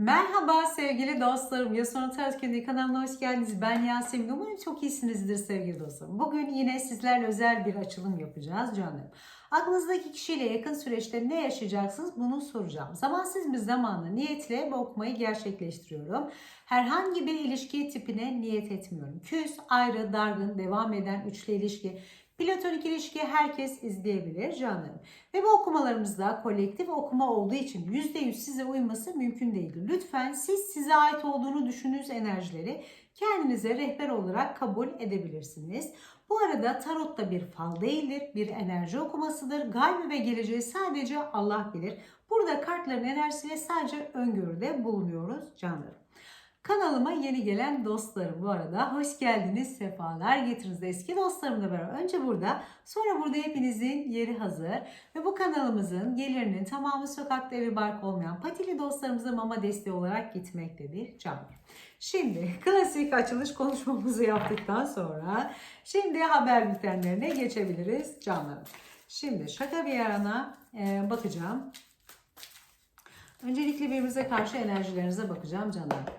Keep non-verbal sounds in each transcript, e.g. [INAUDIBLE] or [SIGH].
Merhaba sevgili dostlarım. Yason Tezkendi kanalına hoş geldiniz. Ben Yasemin. Umarım çok iyisinizdir sevgili dostlarım. Bugün yine sizlerle özel bir açılım yapacağız canım. Aklınızdaki kişiyle yakın süreçte ne yaşayacaksınız bunu soracağım. Zamansız bir zamanla niyetle bu okumayı gerçekleştiriyorum. Herhangi bir ilişki tipine niyet etmiyorum. Küs, ayrı, dargın, devam eden üçlü ilişki, Platonik ilişki herkes izleyebilir canım. Ve bu okumalarımızda kolektif okuma olduğu için %100 size uyması mümkün değildir. Lütfen siz size ait olduğunu düşündüğünüz enerjileri kendinize rehber olarak kabul edebilirsiniz. Bu arada tarot da bir fal değildir, bir enerji okumasıdır. Gaybı ve geleceği sadece Allah bilir. Burada kartların enerjisiyle sadece öngörüde bulunuyoruz canlarım. Kanalıma yeni gelen dostlarım bu arada hoş geldiniz, sefalar getiriniz eski dostlarımla beraber. Önce burada, sonra burada hepinizin yeri hazır. Ve bu kanalımızın gelirinin tamamı sokakta evi bark olmayan patili dostlarımıza mama desteği olarak gitmektedir canlar. Şimdi klasik açılış konuşmamızı yaptıktan sonra şimdi haber bültenlerine geçebiliriz canlarım. Şimdi şaka bir yana e, bakacağım. Öncelikle birbirimize karşı enerjilerinize bakacağım canlarım.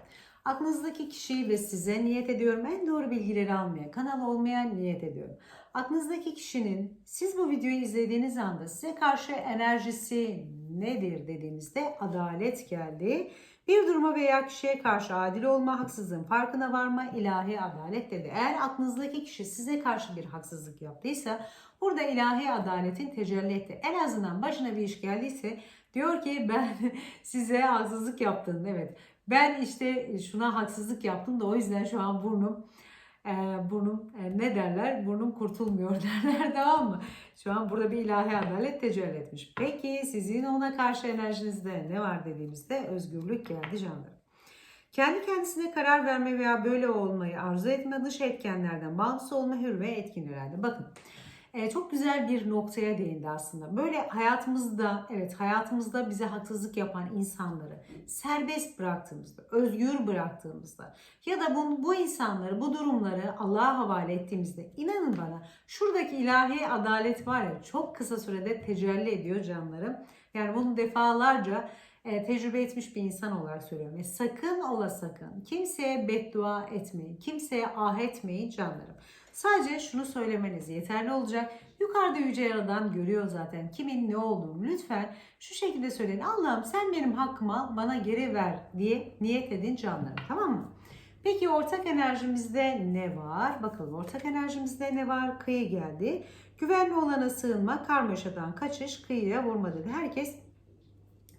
Aklınızdaki kişiyi ve size niyet ediyorum. En doğru bilgileri almaya, kanal olmaya niyet ediyorum. Aklınızdaki kişinin siz bu videoyu izlediğiniz anda size karşı enerjisi nedir dediğimizde adalet geldi. Bir duruma veya kişiye karşı adil olma, haksızlığın farkına varma, ilahi adalet dedi. Eğer aklınızdaki kişi size karşı bir haksızlık yaptıysa burada ilahi adaletin tecelli etti. En azından başına bir iş geldiyse diyor ki ben [LAUGHS] size haksızlık yaptım. Evet ben işte şuna haksızlık yaptım da o yüzden şu an burnum e, burnum e, ne derler? Burnum kurtulmuyor [LAUGHS] derler tamam mı? Şu an burada bir ilahi adalet tecelli etmiş. Peki sizin ona karşı enerjinizde ne var dediğimizde özgürlük geldi canlarım. Kendi kendisine karar verme veya böyle olmayı arzu etme dış etkenlerden bağımsız olma hür ve etkin herhalde. Bakın e, çok güzel bir noktaya değindi aslında. Böyle hayatımızda, evet hayatımızda bize haksızlık yapan insanları serbest bıraktığımızda, özgür bıraktığımızda ya da bu, bu insanları, bu durumları Allah'a havale ettiğimizde inanın bana şuradaki ilahi adalet var ya çok kısa sürede tecelli ediyor canlarım. Yani bunu defalarca e, tecrübe etmiş bir insan olarak söylüyorum. E, sakın ola sakın kimseye beddua etmeyin, kimseye ah etmeyin canlarım. Sadece şunu söylemeniz yeterli olacak. Yukarıda Yüce Yaradan görüyor zaten kimin ne olduğunu. Lütfen şu şekilde söyleyin. Allah'ım sen benim hakkımı bana geri ver diye niyet edin canlarım. Tamam mı? Peki ortak enerjimizde ne var? Bakalım ortak enerjimizde ne var? Kıyı geldi. Güvenli olana sığınma, karmaşadan kaçış, kıyıya vurma dedi. Herkes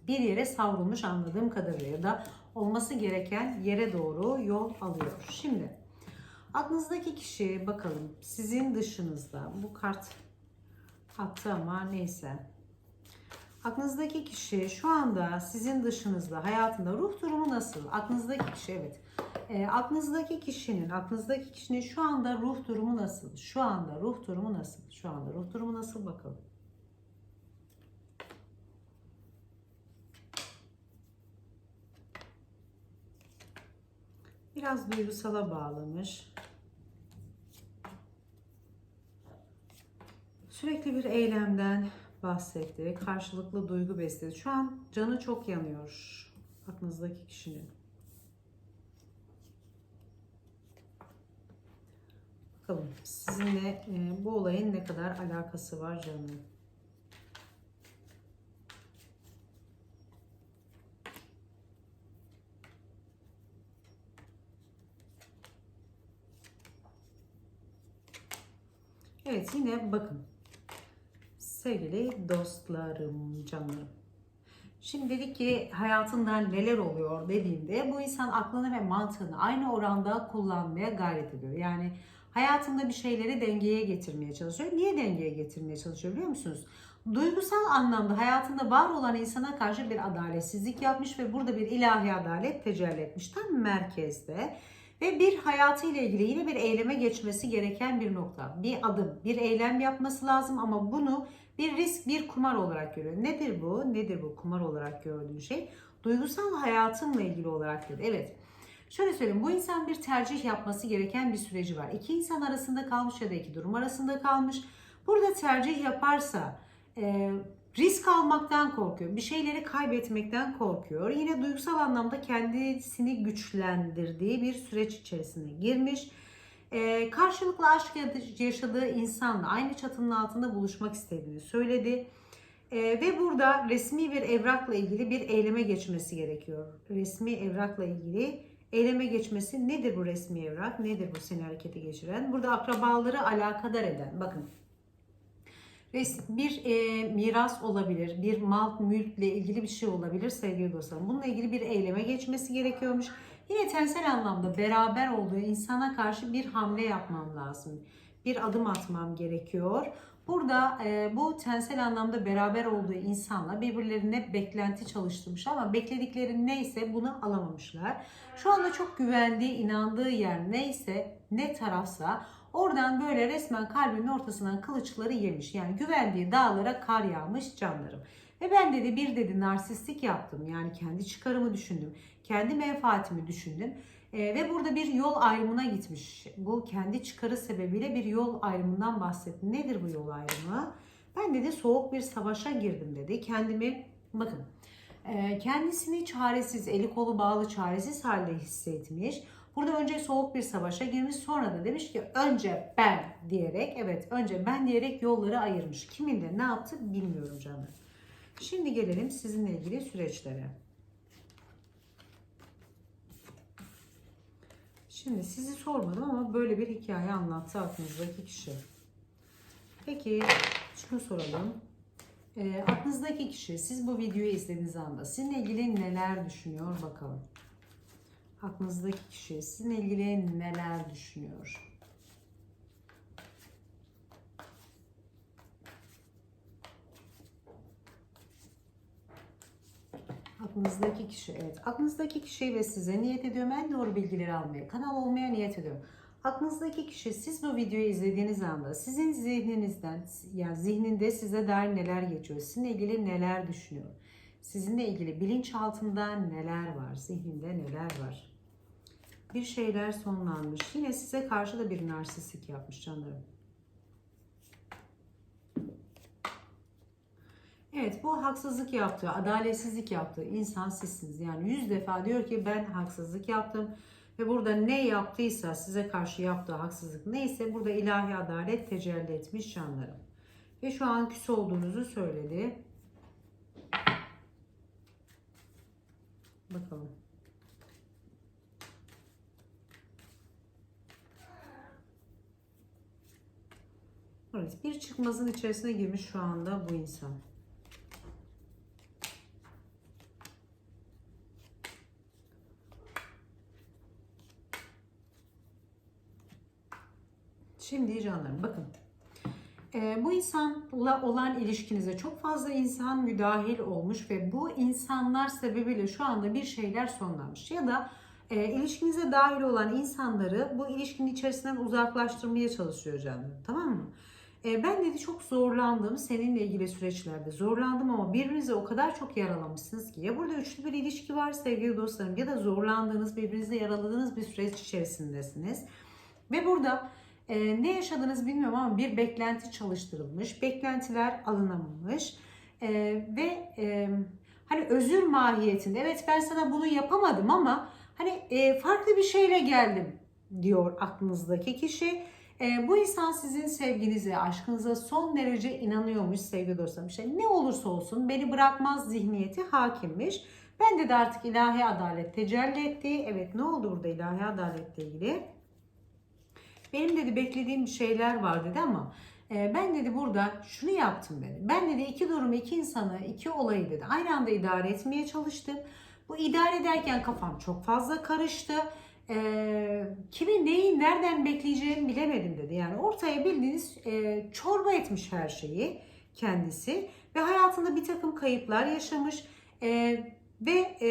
bir yere savrulmuş anladığım kadarıyla da olması gereken yere doğru yol alıyor. Şimdi aklınızdaki kişi bakalım sizin dışınızda bu kart attı ama neyse. Aklınızdaki kişi şu anda sizin dışınızda hayatında ruh durumu nasıl? Aklınızdaki kişi evet. E, aklınızdaki kişinin, aklınızdaki kişinin şu anda ruh durumu nasıl? Şu anda ruh durumu nasıl? Şu anda ruh durumu nasıl bakalım. Biraz duygusala bağlamış. Sürekli bir eylemden bahsetti. Karşılıklı duygu besledi. Şu an canı çok yanıyor aklınızdaki kişinin. Bakalım sizinle e, bu olayın ne kadar alakası var canım. Evet yine bakın. Sevgili dostlarım, canlarım. Şimdi dedik ki hayatından neler oluyor dediğinde bu insan aklını ve mantığını aynı oranda kullanmaya gayret ediyor. Yani hayatında bir şeyleri dengeye getirmeye çalışıyor. Niye dengeye getirmeye çalışıyor biliyor musunuz? Duygusal anlamda hayatında var olan insana karşı bir adaletsizlik yapmış ve burada bir ilahi adalet tecelli etmiş. Tam merkezde ve bir hayatıyla ilgili yine bir eyleme geçmesi gereken bir nokta. Bir adım, bir eylem yapması lazım ama bunu bir risk, bir kumar olarak görüyor. Nedir bu? Nedir bu kumar olarak gördüğü şey? Duygusal hayatımla ilgili olarak dedi. Evet. Şöyle söyleyeyim bu insan bir tercih yapması gereken bir süreci var. İki insan arasında kalmış ya da iki durum arasında kalmış. Burada tercih yaparsa e, risk almaktan korkuyor. Bir şeyleri kaybetmekten korkuyor. Yine duygusal anlamda kendisini güçlendirdiği bir süreç içerisine girmiş. Ee, karşılıklı aşk yaşadığı insanla aynı çatının altında buluşmak istediğini söyledi. Ee, ve burada resmi bir evrakla ilgili bir eyleme geçmesi gerekiyor. Resmi evrakla ilgili eyleme geçmesi nedir bu resmi evrak? Nedir bu seni harekete geçiren? Burada akrabaları alakadar eden. Bakın bir e, miras olabilir, bir mal mülkle ilgili bir şey olabilir sevgili dostlarım. Bununla ilgili bir eyleme geçmesi gerekiyormuş. Yine tensel anlamda beraber olduğu insana karşı bir hamle yapmam lazım. Bir adım atmam gerekiyor. Burada e, bu tensel anlamda beraber olduğu insanla birbirlerine beklenti çalıştırmış ama bekledikleri neyse bunu alamamışlar. Şu anda çok güvendiği, inandığı yer neyse, ne tarafsa oradan böyle resmen kalbinin ortasından kılıçları yemiş. Yani güvendiği dağlara kar yağmış canlarım. Ve ben dedi bir dedi narsistik yaptım. Yani kendi çıkarımı düşündüm. Kendi menfaatimi düşündüm. Ee, ve burada bir yol ayrımına gitmiş. Bu kendi çıkarı sebebiyle bir yol ayrımından bahsetti. Nedir bu yol ayrımı? Ben dedi soğuk bir savaşa girdim dedi. Kendimi bakın e, kendisini çaresiz, eli kolu bağlı çaresiz halde hissetmiş. Burada önce soğuk bir savaşa girmiş sonra da demiş ki önce ben diyerek evet önce ben diyerek yolları ayırmış. Kiminle ne yaptı bilmiyorum canım. Şimdi gelelim sizinle ilgili süreçlere. Şimdi sizi sormadım ama böyle bir hikaye anlattı aklınızdaki kişi. Peki şunu soralım. E, aklınızdaki kişi siz bu videoyu izlediğiniz anda sizinle ilgili neler düşünüyor bakalım. Aklınızdaki kişi sizinle ilgili neler düşünüyor? Aklınızdaki kişi evet. Aklınızdaki kişi ve size niyet ediyorum en doğru bilgileri almaya. Kanal olmaya niyet ediyorum. Aklınızdaki kişi siz bu videoyu izlediğiniz anda sizin zihninizden yani zihninde size dair neler geçiyor? Sizinle ilgili neler düşünüyor? Sizinle ilgili bilinçaltında neler var? Zihninde neler var? Bir şeyler sonlanmış. Yine size karşı da bir narsistik yapmış canlarım. Evet bu haksızlık yaptığı, adaletsizlik yaptığı insan sizsiniz. Yani yüz defa diyor ki ben haksızlık yaptım. Ve burada ne yaptıysa size karşı yaptığı haksızlık neyse burada ilahi adalet tecelli etmiş canlarım. Ve şu an küs olduğunuzu söyledi. Bakalım. Evet bir çıkmazın içerisine girmiş şu anda bu insan. Şimdi canlarım bakın. Ee, bu insanla olan ilişkinize çok fazla insan müdahil olmuş ve bu insanlar sebebiyle şu anda bir şeyler sonlanmış. Ya da e, ilişkinize dahil olan insanları bu ilişkinin içerisinden uzaklaştırmaya çalışıyor canlarım. Tamam mı? E, ben dedi çok zorlandım seninle ilgili süreçlerde. Zorlandım ama birbirinizi o kadar çok yaralamışsınız ki. Ya burada üçlü bir ilişki var sevgili dostlarım ya da zorlandığınız, birbirinizi yaraladığınız bir süreç içerisindesiniz. Ve burada e, ne yaşadınız bilmiyorum ama bir beklenti çalıştırılmış. Beklentiler alınamamış. E, ve e, hani özür mahiyetinde evet ben sana bunu yapamadım ama hani e, farklı bir şeyle geldim diyor aklınızdaki kişi. E, bu insan sizin sevginize, aşkınıza son derece inanıyormuş sevgili dostlarım. İşte ne olursa olsun beni bırakmaz zihniyeti hakimmiş. Bende de artık ilahi adalet tecelli etti. Evet ne oldu burada ilahi adaletle ilgili? Benim dedi beklediğim şeyler var dedi ama e, ben dedi burada şunu yaptım dedi. Ben dedi iki durumu, iki insanı, iki olayı dedi aynı anda idare etmeye çalıştım. Bu idare ederken kafam çok fazla karıştı. E, kimin neyi nereden bekleyeceğimi bilemedim dedi. Yani ortaya bildiğiniz e, çorba etmiş her şeyi kendisi ve hayatında bir takım kayıplar yaşamış e, ve e,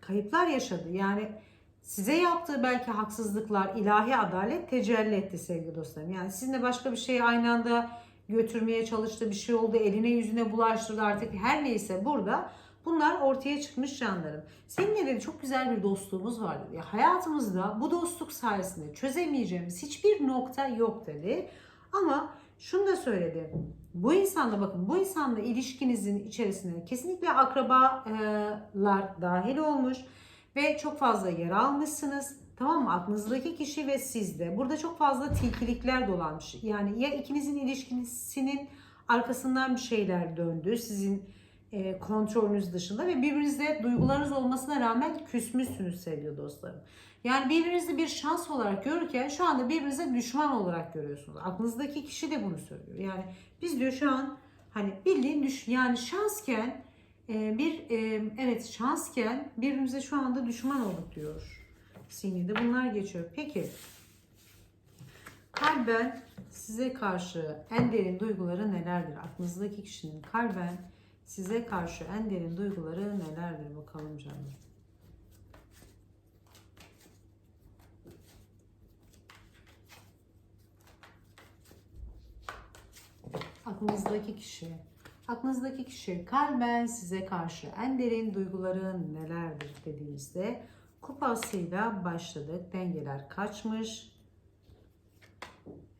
kayıplar yaşadı. Yani size yaptığı belki haksızlıklar, ilahi adalet tecelli etti sevgili dostlarım. Yani sizinle başka bir şeyi aynı anda götürmeye çalıştı, bir şey oldu, eline yüzüne bulaştırdı artık her neyse burada bunlar ortaya çıkmış canlarım. Seninle de çok güzel bir dostluğumuz var dedi. Hayatımızda bu dostluk sayesinde çözemeyeceğimiz hiçbir nokta yok dedi. Ama şunu da söyledi. Bu insanla bakın bu insanla ilişkinizin içerisine kesinlikle akrabalar dahil olmuş ve çok fazla yer almışsınız. Tamam mı? Aklınızdaki kişi ve sizde. Burada çok fazla tilkilikler dolanmış. Yani ya ikinizin ilişkisinin arkasından bir şeyler döndü. Sizin e, kontrolünüz dışında ve birbirinizle duygularınız olmasına rağmen küsmüşsünüz sevgili dostlarım. Yani birbirinizi bir şans olarak görürken şu anda birbirinize düşman olarak görüyorsunuz. Aklınızdaki kişi de bunu söylüyor. Yani biz diyor şu an hani bildiğin düş yani şansken e, bir e, evet şansken birbirimize şu anda düşman olduk diyor. Sinirde bunlar geçiyor. Peki kalben size karşı en derin duyguları nelerdir? Aklınızdaki kişinin kalben size karşı en derin duyguları nelerdir bakalım canım. Aklınızdaki kişi. Aklınızdaki kişi kalben size karşı en derin duyguları nelerdir dediğimizde kupasıyla başladık. Dengeler kaçmış.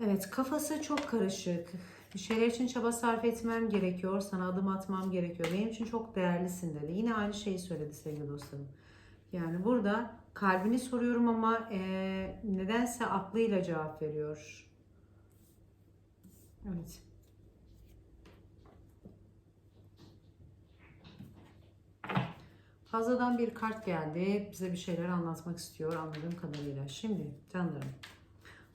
Evet kafası çok karışık. Bir şeyler için çaba sarf etmem gerekiyor. Sana adım atmam gerekiyor. Benim için çok değerlisin dedi. Yine aynı şeyi söyledi sevgili dostlarım. Yani burada kalbini soruyorum ama eee, nedense aklıyla cevap veriyor. Evet. Fazladan bir kart geldi. Bize bir şeyler anlatmak istiyor anladığım kadarıyla. Şimdi canlarım.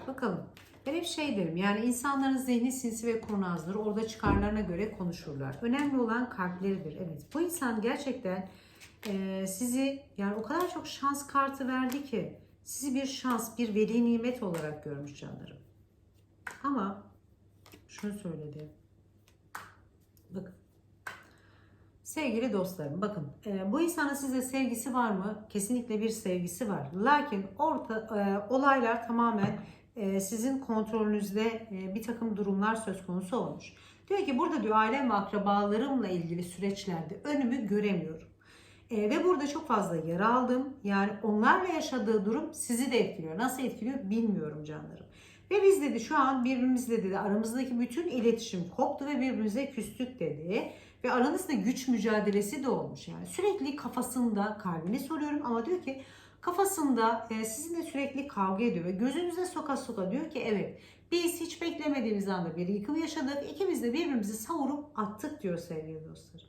Bakalım. Ben hep şey derim yani insanların zihni sinsi ve kurnazdır. Orada çıkarlarına göre konuşurlar. Önemli olan kalpleridir. Evet bu insan gerçekten e, sizi yani o kadar çok şans kartı verdi ki sizi bir şans, bir veli nimet olarak görmüş canlarım. Ama şunu söyledi. Bakın. Sevgili dostlarım bakın e, bu insanın size sevgisi var mı? Kesinlikle bir sevgisi var. Lakin orta e, olaylar tamamen sizin kontrolünüzde e, bir takım durumlar söz konusu olmuş. Diyor ki burada diyor ailem ve akrabalarımla ilgili süreçlerde önümü göremiyorum. E, ve burada çok fazla yara aldım. Yani onlarla yaşadığı durum sizi de etkiliyor. Nasıl etkiliyor bilmiyorum canlarım. Ve biz dedi şu an birbirimizle dedi aramızdaki bütün iletişim koptu ve birbirimize küstük dedi. Ve aranızda güç mücadelesi de olmuş yani. Sürekli kafasında kalbini soruyorum ama diyor ki kafasında e, sizinle sürekli kavga ediyor ve gözünüze soka soka diyor ki evet biz hiç beklemediğimiz anda bir yıkım yaşadık. İkimiz de birbirimizi savurup attık diyor sevgili dostlar.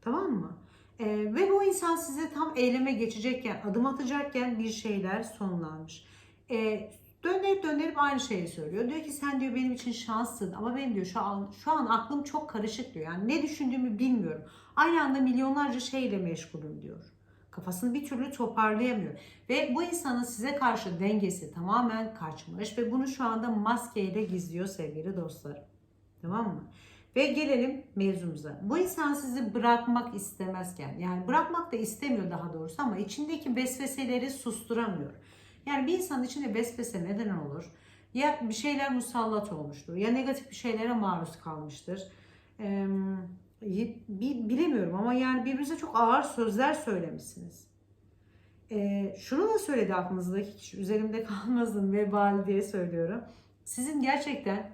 Tamam mı? E, ve bu insan size tam eyleme geçecekken, adım atacakken bir şeyler sonlanmış. E, döndürüp döndürüp aynı şeyi söylüyor. Diyor ki sen diyor benim için şanssın ama benim diyor şu an şu an aklım çok karışık diyor. Yani ne düşündüğümü bilmiyorum. Aynı anda milyonlarca şeyle meşgulüm diyor. Kafasını bir türlü toparlayamıyor. Ve bu insanın size karşı dengesi tamamen kaçmış ve bunu şu anda maskeyle gizliyor sevgili dostlar. Tamam mı? Ve gelelim mevzumuza. Bu insan sizi bırakmak istemezken, yani bırakmak da istemiyor daha doğrusu ama içindeki vesveseleri susturamıyor. Yani bir insanın içinde vesvese neden olur? Ya bir şeyler musallat olmuştur, ya negatif bir şeylere maruz kalmıştır. Ee, bilemiyorum ama yani birbirinize çok ağır sözler söylemişsiniz. Ee, şunu da söyledi aklınızdaki kişi, üzerimde [LAUGHS] kalmasın vebal diye söylüyorum. Sizin gerçekten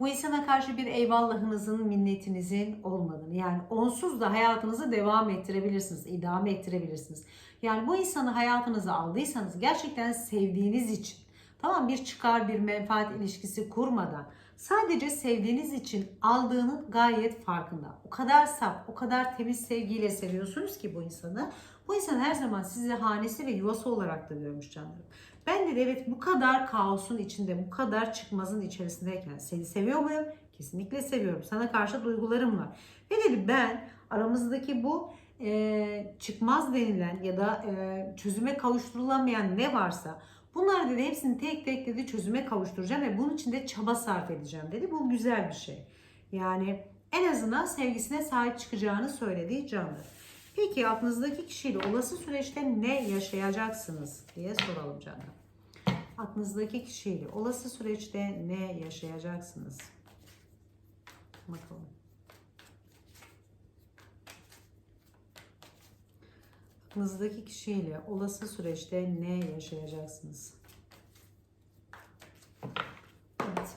bu insana karşı bir eyvallahınızın, minnetinizin olmadığını yani onsuz da hayatınızı devam ettirebilirsiniz, idame ettirebilirsiniz. Yani bu insanı hayatınıza aldıysanız gerçekten sevdiğiniz için tamam bir çıkar bir menfaat ilişkisi kurmadan sadece sevdiğiniz için aldığının gayet farkında. O kadar saf, o kadar temiz sevgiyle seviyorsunuz ki bu insanı. Bu insan her zaman sizi hanesi ve yuvası olarak da görmüş canlarım. Ben de evet bu kadar kaosun içinde, bu kadar çıkmazın içerisindeyken seni seviyor muyum? Kesinlikle seviyorum. Sana karşı duygularım var. Ve dedi ben aramızdaki bu e, çıkmaz denilen ya da e, çözüme kavuşturulamayan ne varsa bunlar dedi hepsini tek tek dedi çözüme kavuşturacağım ve bunun için de çaba sarf edeceğim dedi. Bu güzel bir şey. Yani en azından sevgisine sahip çıkacağını söylediği canlı. Peki aklınızdaki kişiyle olası süreçte ne yaşayacaksınız diye soralım canım. Aklınızdaki kişiyle olası süreçte ne yaşayacaksınız? Bakalım. Aklınızdaki kişiyle olası süreçte ne yaşayacaksınız? Evet.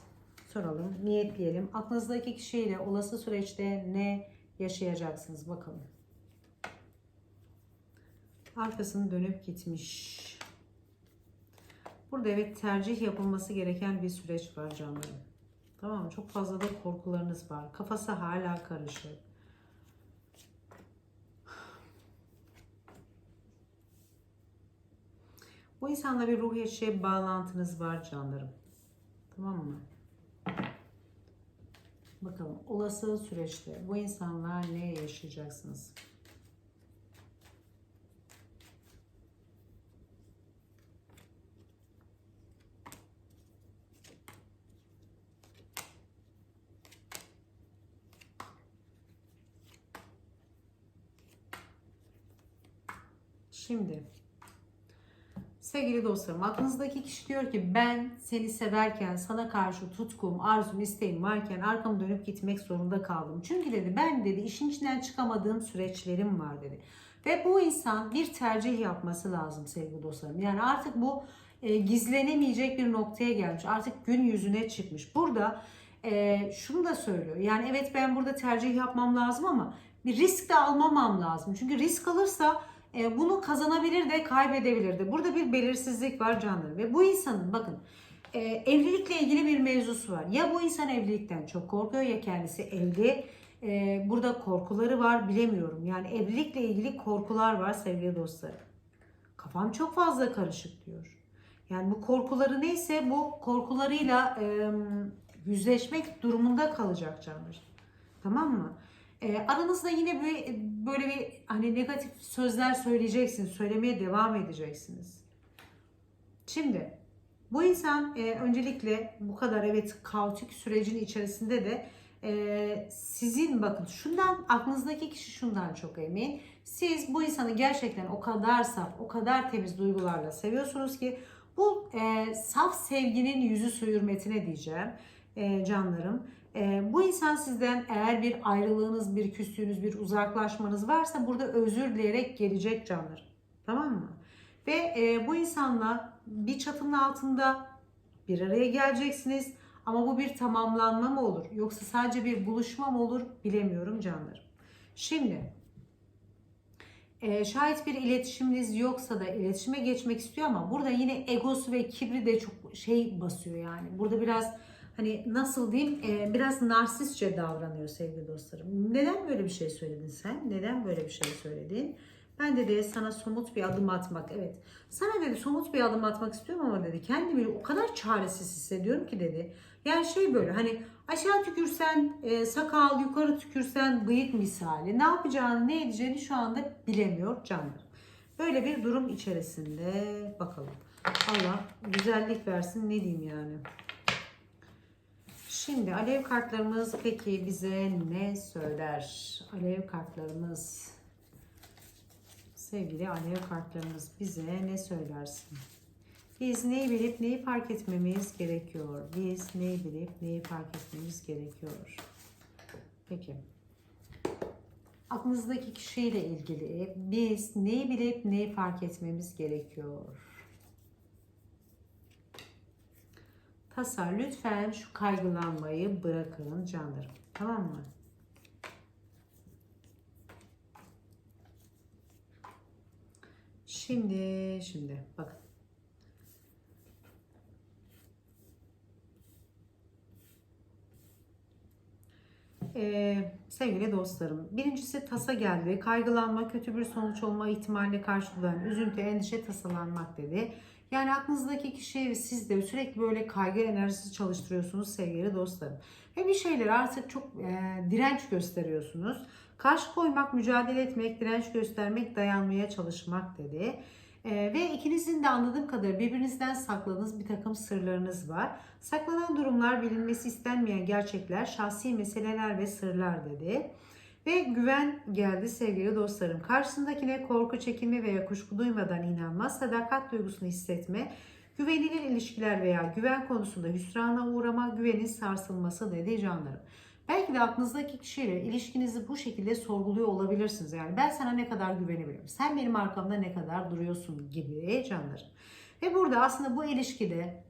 soralım, niyetleyelim. Aklınızdaki kişiyle olası süreçte ne yaşayacaksınız bakalım. Arkasını dönüp gitmiş. Burada evet tercih yapılması gereken bir süreç var canlarım. Tamam mı? Çok fazla da korkularınız var. Kafası hala karışık. Bu insanla bir ruh eşi bağlantınız var canlarım. Tamam mı? Bakalım olası süreçte bu insanlar ne yaşayacaksınız? Şimdi sevgili dostlarım aklınızdaki kişi diyor ki ben seni severken sana karşı tutkum, arzum, isteğim varken arkamı dönüp gitmek zorunda kaldım. Çünkü dedi ben dedi işin içinden çıkamadığım süreçlerim var dedi. Ve bu insan bir tercih yapması lazım sevgili dostlarım. Yani artık bu e, gizlenemeyecek bir noktaya gelmiş. Artık gün yüzüne çıkmış. Burada e, şunu da söylüyor. Yani evet ben burada tercih yapmam lazım ama bir risk de almamam lazım. Çünkü risk alırsa e, bunu kazanabilir de kaybedebilir de. Burada bir belirsizlik var canlarım. Ve bu insanın bakın e, evlilikle ilgili bir mevzusu var. Ya bu insan evlilikten çok korkuyor ya kendisi evli. E, burada korkuları var bilemiyorum. Yani evlilikle ilgili korkular var sevgili dostlarım. Kafam çok fazla karışık diyor. Yani bu korkuları neyse bu korkularıyla e, yüzleşmek durumunda kalacak canlar. Tamam mı? E, aranızda yine bir, böyle bir hani negatif sözler söyleyeceksiniz. Söylemeye devam edeceksiniz. Şimdi bu insan e, öncelikle bu kadar evet kaotik sürecin içerisinde de e, sizin bakın şundan aklınızdaki kişi şundan çok emin. Siz bu insanı gerçekten o kadar saf, o kadar temiz duygularla seviyorsunuz ki bu e, saf sevginin yüzü su hürmetine diyeceğim e, canlarım. E, bu insan sizden eğer bir ayrılığınız, bir küstüğünüz, bir uzaklaşmanız varsa burada özür dileyerek gelecek canlarım. Tamam mı? Ve e, bu insanla bir çatının altında bir araya geleceksiniz. Ama bu bir tamamlanma mı olur? Yoksa sadece bir buluşma mı olur? Bilemiyorum canlarım. Şimdi e, şayet bir iletişiminiz yoksa da iletişime geçmek istiyor ama burada yine egosu ve kibri de çok şey basıyor yani. Burada biraz hani nasıl diyeyim e, biraz narsistçe davranıyor sevgili dostlarım. Neden böyle bir şey söyledin sen? Neden böyle bir şey söyledin? Ben dedi sana somut bir adım atmak evet. Sana dedi somut bir adım atmak istiyorum ama dedi kendimi o kadar çaresiz hissediyorum ki dedi. Yani şey böyle hani aşağı tükürsen e, sakal yukarı tükürsen bıyık misali. Ne yapacağını ne edeceğini şu anda bilemiyor canlar. Böyle bir durum içerisinde bakalım. Allah güzellik versin ne diyeyim yani. Şimdi alev kartlarımız peki bize ne söyler? Alev kartlarımız sevgili alev kartlarımız bize ne söylersin? Biz neyi bilip neyi fark etmemiz gerekiyor? Biz neyi bilip neyi fark etmemiz gerekiyor? Peki. Aklınızdaki kişiyle ilgili biz neyi bilip neyi fark etmemiz gerekiyor? Tasar lütfen şu kaygılanmayı bırakın canlarım. Tamam mı? Şimdi, şimdi bakın. Ee, sevgili dostlarım, birincisi tasa geldi. Kaygılanma, kötü bir sonuç olma ihtimaline karşı duran üzüntü, endişe, tasalanmak dedi. Yani aklınızdaki kişi siz de sürekli böyle kaygı enerjisi çalıştırıyorsunuz sevgili dostlarım. Ve bir şeyler artık çok e, direnç gösteriyorsunuz. Karşı koymak, mücadele etmek, direnç göstermek, dayanmaya çalışmak dedi. E, ve ikinizin de anladığım kadarıyla birbirinizden sakladığınız bir takım sırlarınız var. Saklanan durumlar, bilinmesi istenmeyen gerçekler, şahsi meseleler ve sırlar dedi. Ve güven geldi sevgili dostlarım. Karşısındakine korku, çekinme veya kuşku duymadan inanma, sadakat duygusunu hissetme, güvenilir ilişkiler veya güven konusunda hüsrana uğrama, güvenin sarsılması dedi canlarım. Belki de aklınızdaki kişiyle ilişkinizi bu şekilde sorguluyor olabilirsiniz. Yani ben sana ne kadar güvenebilirim? Sen benim arkamda ne kadar duruyorsun gibi canlarım. Ve burada aslında bu ilişkide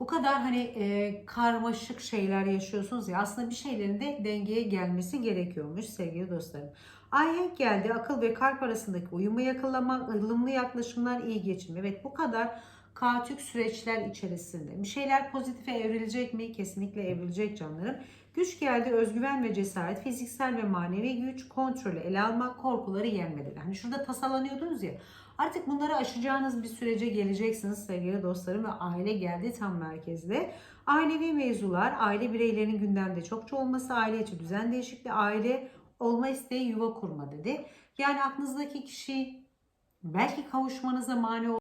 bu kadar hani e, karmaşık şeyler yaşıyorsunuz ya aslında bir şeylerin de dengeye gelmesi gerekiyormuş sevgili dostlarım. Ahenk geldi. Akıl ve kalp arasındaki uyumu yakalamak, ılımlı yaklaşımlar, iyi geçim. Evet bu kadar kaotik süreçler içerisinde. Bir şeyler pozitife evrilecek mi? Kesinlikle evrilecek canlarım. Güç geldi, özgüven ve cesaret, fiziksel ve manevi güç, kontrolü ele almak, korkuları yenmeleri. Hani şurada tasalanıyordunuz ya. Artık bunları aşacağınız bir sürece geleceksiniz sevgili dostlarım ve aile geldi tam merkezde. Ailevi mevzular, aile bireylerinin gündemde çokça olması, aile içi düzen değişikliği, aile olma isteği yuva kurma dedi. Yani aklınızdaki kişi belki kavuşmanıza mani